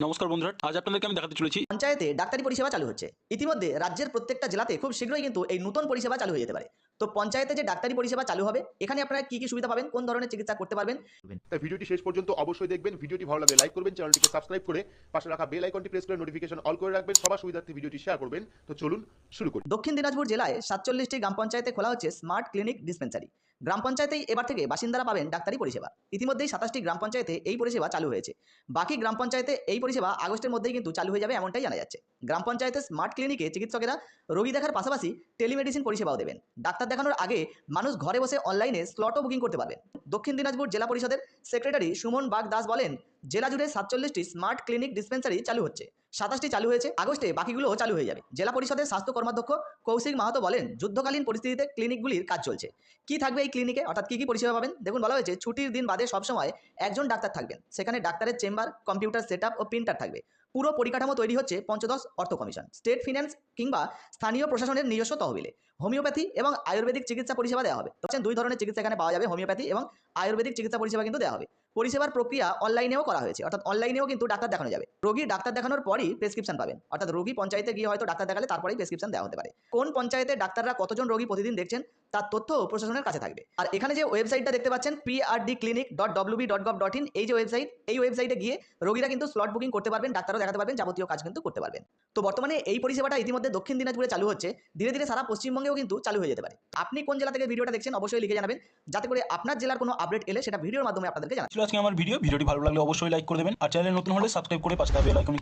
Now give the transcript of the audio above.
নমস্কার বন্ধুরা আজ আপনাদেরকে আমি দেখাতে চলেছি। পঞ্চায়েতে ডাক্তারি পরিষেবা চালু হচ্ছে। ইতিমধ্যে রাজ্যের প্রত্যেকটা জেলাতে খুব শীঘ্রই কিন্তু এই নতুন পরিষেবা চালু হয়ে যেতে পারে। তো পঞ্চায়েতে যে ডাক্তারি পরিষেবা চালু হবে এখানে আপনারা কি কি সুবিধা পাবেন কোন ধরনের চিকিৎসা করতে পারবেন? তাই ভিডিওটি শেষ পর্যন্ত অবশ্যই দেখবেন। ভিডিওটি ভালো লাগলে লাইক করবেন চ্যানেলটিকে সাবস্ক্রাইব করে পাশে রাখা বেল আইকনটি প্রেস করে নোটিফিকেশন অল করে রাখবেন। সবার সুবিধার্থে ভিডিওটি শেয়ার করবেন। তো চলুন শুরু করি। দক্ষিণ দিনাজপুর জেলায় সাতচল্লিশটি গ্রাম পঞ্চায়েতে খোলা হচ্ছে স্মার্ট ক্লিনিক ডিসপেন্সারি গ্রাম পঞ্চায়েতেই এবার থেকে বাসিন্দারা পাবেন ডাক্তারি পরিষেবা। ইতিমধ্যেই সাতাশটি গ্রাম পঞ্চায়েতে এই পরিষেবা চালু হয়েছে। বাকি গ্রাম পঞ্চায়েতে এই পরিষেবা আগস্টের মধ্যেই কিন্তু চালু হয়ে যাবে এমনটাই জানা যাচ্ছে। গ্রাম পঞ্চায়েতের স্মার্ট ক্লিনিকে চিকিৎসকেরা রোগী দেখার পাশাপাশি টেলিমেডিসিন পরিষেবাও দেবেন। ডাক্তার দেখানোর আগে মানুষ ঘরে বসে অনলাইনে স্লটও বুকিং করতে পারবেন। দক্ষিণ দিনাজপুর জেলা পরিষদের সেক্রেটারি সুমন বাগ দাস বলেন, জেলা জুড়ে সাতচল্লিশটি স্মার্ট ক্লিনিক ডিসপেন্সারি চালু হচ্ছে। সাতাশটি চালু হয়েছে, আগস্টে বাকিগুলোও চালু হয়ে যাবে। জেলা পরিষদের স্বাস্থ্য কর্মাধ্যক্ষ কৌশিক মাহাতো বলেন, যুদ্ধকালীন পরিস্থিতিতে ক্লিনিকগুলির কাজ চলছে। কি থাকবে এই ক্লিনিকে অর্থাৎ কি কি পরিষেবা পাবেন? দেখুন, বলা হয়েছে ছুটির দিন বাদে সবসময় একজন ডাক্তার থাকবেন। সেখানে ডাক্তারের চেম্বার কম্পিউটার সেট ও প্রিন্টার থাকবে। পুরো পরিকাঠামো তৈরি হচ্ছে পঞ্চদশ অর্থ কমিশন স্টেট ফিন্যান্স কিংবা স্থানীয় প্রশাসনের নিজস্ব তহবিলে। হোমিওপ্যাথি এবং আয়ুর্বেদিক চিকিৎসা পরিষেবা দেওয়া হবে। তখন দুই ধরনের চিকিৎসা এখানে পাওয়া যাবে, হোমিওপ্যাথি এবং আয়ুর্বেদিক চিকিৎসা পরিষেবা কিন্তু দেওয়া হবে। পরিষেবার প্রক্রিয়া অনলাইনেও করা হয়েছে, অর্থাৎ অনলাইনেও কিন্তু ডাক্তার দেখানো যাবে। রোগী ডাক্তার দেখানোর পরই প্রেসক্রিপশন পাবেন। অর্থাৎ রোগী পঞ্চায়েতে গিয়ে হয়তো ডাক্তার দেখালে তারপরেই প্রেসক্রিপশন দেওয়া হতে পারে। কোন পঞ্চায়েতে ডাক্তাররা কতজন রোগী প্রতিদিন দেখছেন, তার তথ্য প্রশাসনের কাছে থাকবে। আর এখানে যে ওয়েবসাইটটা দেখতে পাচ্ছেন PRD clinic dot WB dot gov dot in এই যে ওয়েবসাইট এই ওয়েবসাইটে গিয়ে রোগীরা কিন্তু স্লট বুকিং করতে পারবেন, ডাক্তারও দেখাতে পারবেন, যাবতীয় কাজ কিন্তু করতে পারবেন। তো বর্তমানে এই পরিষেবাটা ইতিমধ্যে দক্ষিণ দিনাজপুরে চালু হচ্ছে। ধীরে ধীরে সারা পশ্চিমবঙ্গেও কিন্তু চালু হয়ে যেতে পারে। আপনি কোন জেলা থেকে ভিডিওটা দেখছেন অবশ্যই লিখে জানাবেন। যাতে করে আপনার জেলার কোনো আপডেট এলে সেটা ভিডিওর মাধ্যমে আপনাদেরকে জানাবেন আজকে আমার ভিডিও ভিডিওটি ভালো লাগলে অবশ্যই লাইক করে দেবেন। আর চ্যানেলে নতুন হলে সাবস্ক্রাইব করে পাশে আইকনে